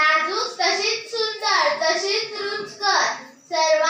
नाजूक तशीच सुंदर तशीच रुचकर. सर्व